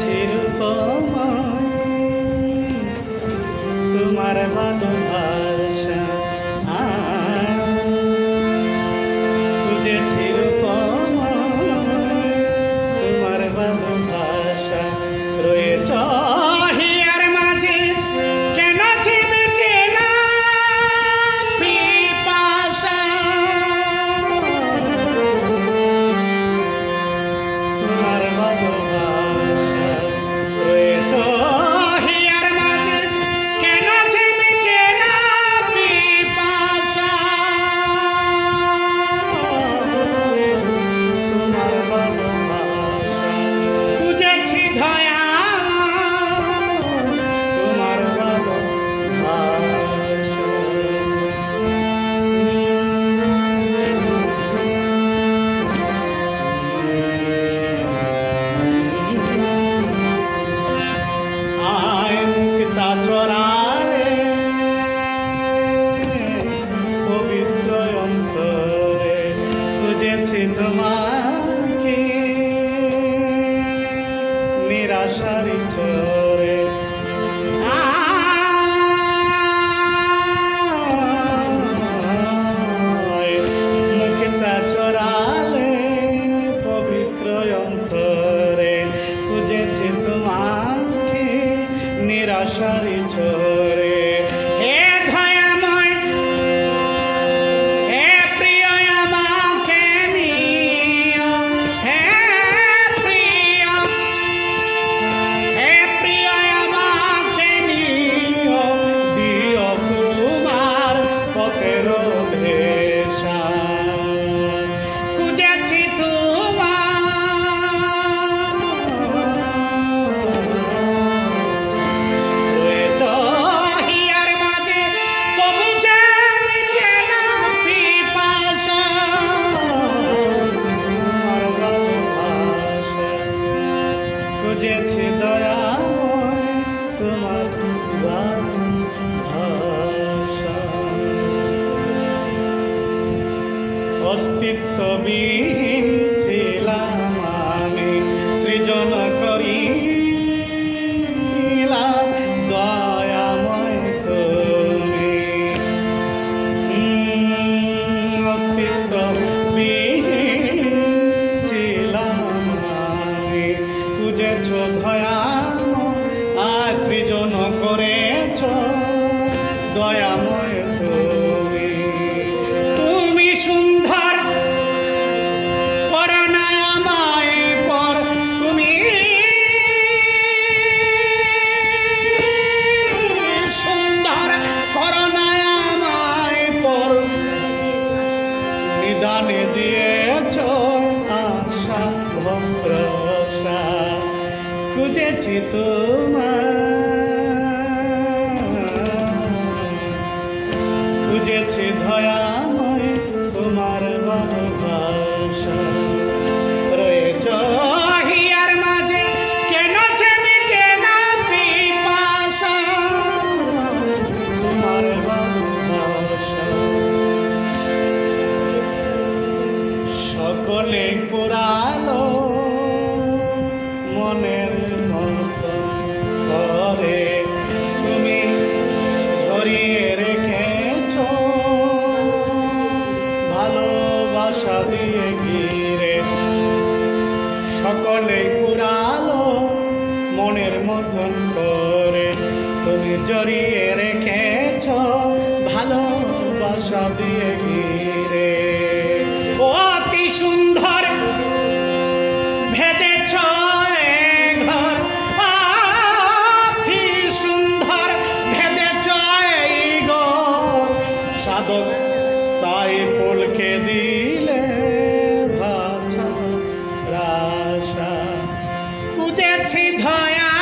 চিরুপমা সারি ছড়ে খুঁজেছে দয়া তোমার অস্তিত্ববিহীন খুঁজেছি তোমার খুঁজেছি ধয়াময় তোমার ভালোবাসা। রয়েছ কেন সকলে পুরালো মনে জড়িয়ে রেখেছ, ভালোবাসা দিয়ে ঘিরে। ও অতি সুন্দর ভেদেছ ঘর। অতি সুন্দর ভেদেছ ঘর সাধক সাই ফুলকে দিলে ভাষা, রাশা। বুঝেছি ধয়া